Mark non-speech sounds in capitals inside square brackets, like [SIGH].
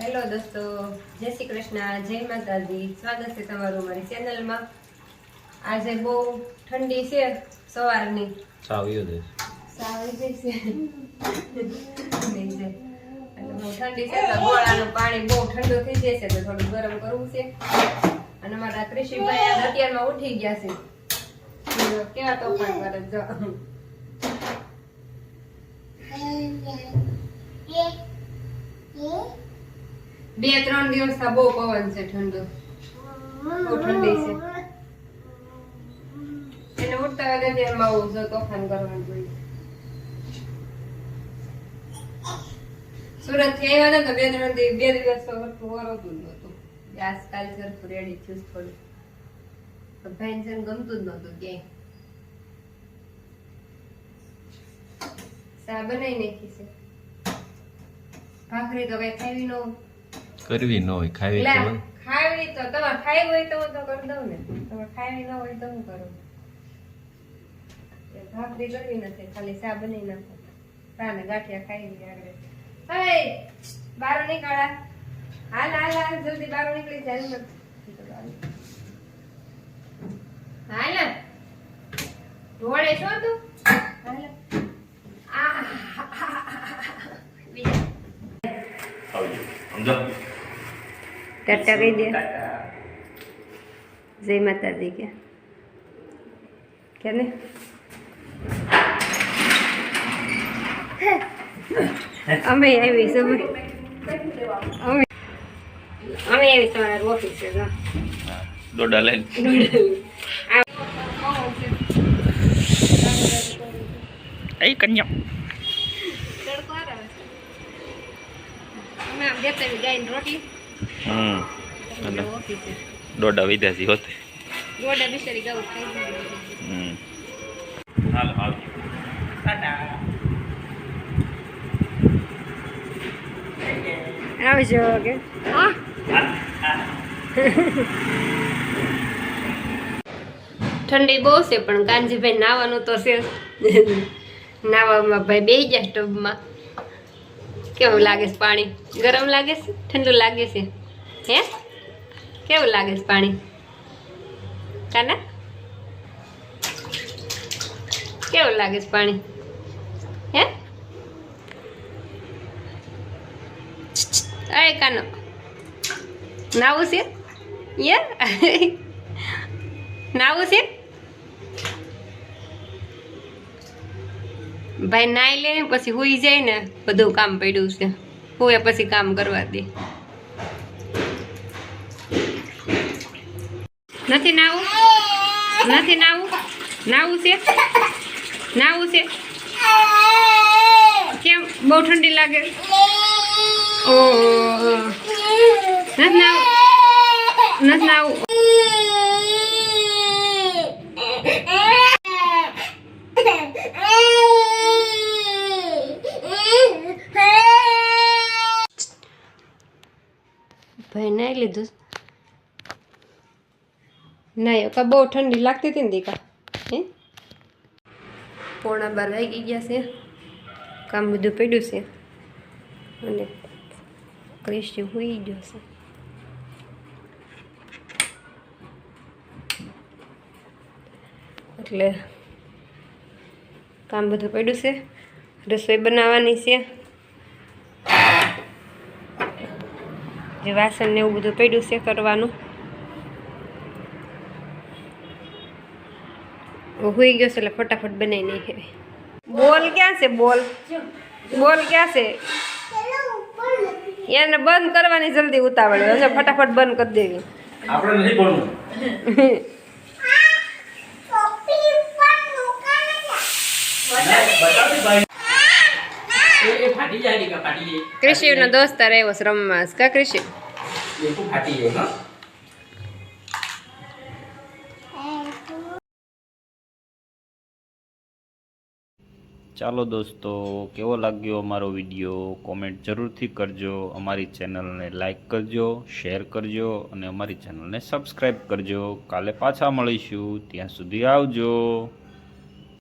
Hello દોસ્તો જય શ્રી કૃષ્ણ જય માતાજી. સ્વાગત છે તમારું મારી ચેનલમાં. આજે બહુ ઠંડી છે સવારની. સાવ્યો દે સારી છે. ઠંડી છે. એટલે બહુ ઠંડી છે તો ગોળાનું પાણી બહુ ઠંડુ થઈ જાય છે તો થોડું ગરમ કરવું છે. અને મારા કૃષિભાઈ અત્યારમાં ઉઠી ગયા છે. તો કેવા તોફાન કરે જો બે ત્રણ દિવસ બહુ પવન છે ઠંડો. બહુ ઠંડી છે. એને ઉઠતા વગર એમાં આવું જો તોફાન કરવાનું જોઈએ સુરતથી આવ્યા ને તો બે ત્રણ દિવસ બે દિવસ તો વરતું જ નહોતું. આજકાલ સરખું રેડી થયું થોડું. છે ગમતું જ નહોતું ક્યાંય. ચા બનાવી નાખી છે? ભાખરી તો કઈ ખાવી ન કરવી ન હોય ખાવી તો ખાવી તો તમારે ખાવી હોય તો હું તો કરી દઉં ને. તમારે ખાવી ન હોય તો હું કરું. ભાખરી કરવી નથી ખાલી ચા બની નાખો. ચા ને ગાંઠિયા ખાઈ લઈએ આગળ. હવે બાર નીકળા હાલ હાલ હાલ જલ્દી બાર નીકળી જાય હાલ ને. ઢોળે છો તું? હાલ. આ સમજો ટાટા કહી દે જય માતાજી કે કે ને અમે આવી અમે અમે આવી તમારા ઓફિસે દોડા લઈને એ કન્યા. અમે આમ દેતા ગાયને રોટલી હમ દોડા વિદ્યાર્થી હોતે. ગોડા બિચારી ગાઉ ખાઈ હમ. હાલ આવજો આવજો કે. હા. ઠંડી બહુ છે પણ કાનજીભાઈ નાવાનું તો છે. નાવામાં ભાઈ બે ગયા સ્ટવમાં કેવું લાગે છે પાણી? ગરમ લાગે છે? ઠંડુ લાગે છે? હે? કેવું લાગે છે પાણી? કાના? કેવું લાગે છે પાણી? હે? અરે કાનો. નાવું છે? યે? નાવું છે? ભાઈ નાઈ લે, પછી હુઈ જાય ને, બધું કામ પડ્યું છે. હુએ પછી કામ કરવા દે. નથી નાવું? નથી નાવું? નાવું છે? નાવું છે? કેમ? બહુ ઠંડી લાગે? ઓ નથી નાવું? નથી નાવું? ભાઈ નાઈ લીધું. નહીં કા બહુ ઠંડી લાગતી હતી ને દીકા. હે? પોણા બાર વાગી ગયા છે. કામ બધું પડ્યું છે. અને ક્રિસ્ટી હોઈ ગયો છે. એટલે કામ બધું પડ્યું છે. રસોઈ બનાવવાની છે. જે વાસણ ને એવું બધું પડ્યું છે કરવાનું. હોઈ ગયો છે એટલે ફટાફટ બનાવી નાખે. બોલ ક્યાં છે બોલ? બોલ ક્યાં છે? એને બંધ કરવાની જલ્દી ઉતાવળ હશે ફટાફટ બંધ કરી દેવી. આપણે નહીં બોલવું [LAUGHS] ફાટી જાય ને ફાટી જાય કૃષિનો દોસ્તાર આવ્યો છે રમવા કા કૃષિ? એ ખૂબ ફાટી જાય હા ચાલો દોસ્તો કેવો લાગ્યો અમારો વીડિયો? કોમેન્ટ જરૂરથી કરજો અમારી ચેનલને લાઈક કરજો શેર કરજો અને અમારી ચેનલને સબસ્ક્રાઈબ કરજો. કાલે પાછા મળીશું ત્યાં સુધી આવજો.